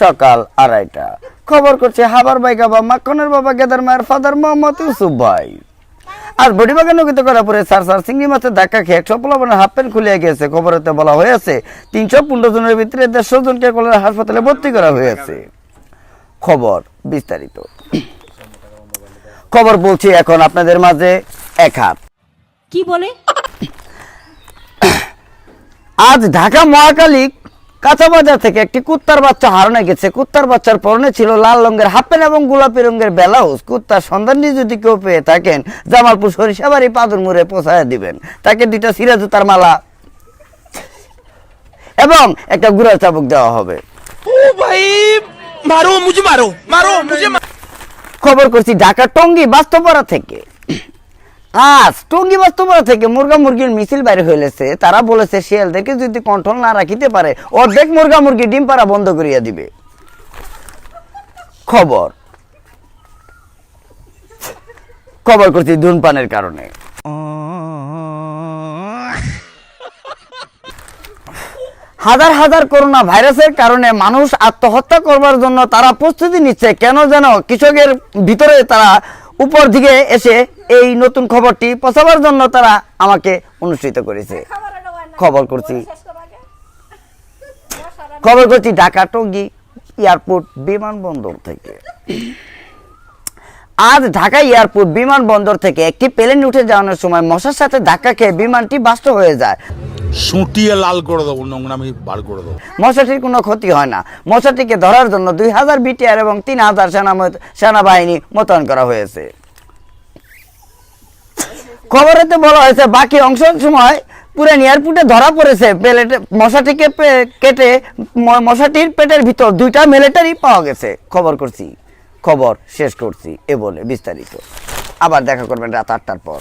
সকাল আড়াইটা। খবর করছে হাবার ভাই বাবা মাখনের বাবা গেদার মায়ের ফাদার মোহাম্মদ ইউসুফ ভাই। আর বডিবাগে নগিত করার পরে সার সার চিংড়ি মাছের ধাক্কা খেয়ে একশো পোলাপনের হাফ প্যান্ট খুলে গেছে খবরেতে বলা হয়েছে তিনশো পনেরো জনের ভিতরে দেড়শো জনকে কলেরা হাসপাতালে ভর্তি করা হয়েছে। খবর বিস্তারিত। খবর বলছি এখন আপনাদের মাঝে এক হাত। কি বলে? আজ ঢাকা মহাকালী কাঁচা বাজার থেকে একটি কুত্তার বাচ্চা হারানো গেছে। কুত্তার বাচ্চার পরনে ছিল লাল রঙের হাফ প্যান্ট এবং গোলাপি রঙের ব্লাউজ। কুত্তার সন্ধানটি যদি কেউ পেয়ে থাকেন জামালপুর সরিষাবাড়ি পাদুর মুড়ে পোষায় দিবেন। তাকে দুইটা সিরা জুতার মালা এবং একটা গুড়া চাবুক দেওয়া হবে। খবর করছি ঢাকা টঙ্গি বাস্তবরা থেকে। আজ টঙ্গী বাস্তবপাড়া থেকে মুরগা মুরগির মিছিল বাইরে হইলেছে, তারা বলেছে শিয়ালদেরকে যদি কন্ট্রোল না রাখিতে পারে, অর্ধেক মুরগা মুরগি ডিম পাড়া বন্ধ করিয়া দিবে। খবর। খবর করছি ধূমপানের কারণে। হাজার হাজার করোনা ভাইরাসের কারণে মানুষ আত্মহত্যা করবার জন্য তারা প্রস্তুতি নিচ্ছে। কেন যেন কৃষকের ভিতরে তারা উপর দিকে এসে এই নতুন খবরটি পচাবার জন্য তারা আমাকে অনুষ্ঠিত করেছে। খবর করছি। খবর করছি ঢাকা টঙ্গী এয়ারপোর্ট বিমানবন্দর থেকে। আজ ঢাকা এয়ারপোর্ট বিমানবন্দর থেকে একটি প্লেন উঠে যাওয়ানোর সময় মশার সাথে ধাক্কা খেয়ে বিমানটি বাস্ট হয়ে যায়। সুটিয়ে লাল করে দেবো, নোংরামি বার করে দেবো। মশাটির কোনো ক্ষতি হয় না। মশাটিকে ধরার জন্য দুই হাজার বিটিআর এবং তিন হাজার সেনা সেনাবাহিনী মোতায়েন করা হয়েছে। খবরেতে বলা হয়েছে, বাকি অংশ সময় পুরান এয়ারপোর্টে ধরা পড়েছে। প্লেটে মশাটিকে কেটে মশাটির পেটের ভিতর দুইটা মিলিটারি পাওয়া গেছে। খবর করছি। খবর শেষ করছি। এ বলে বিস্তারিত। আবার দেখা করবেন রাত আটটার পর।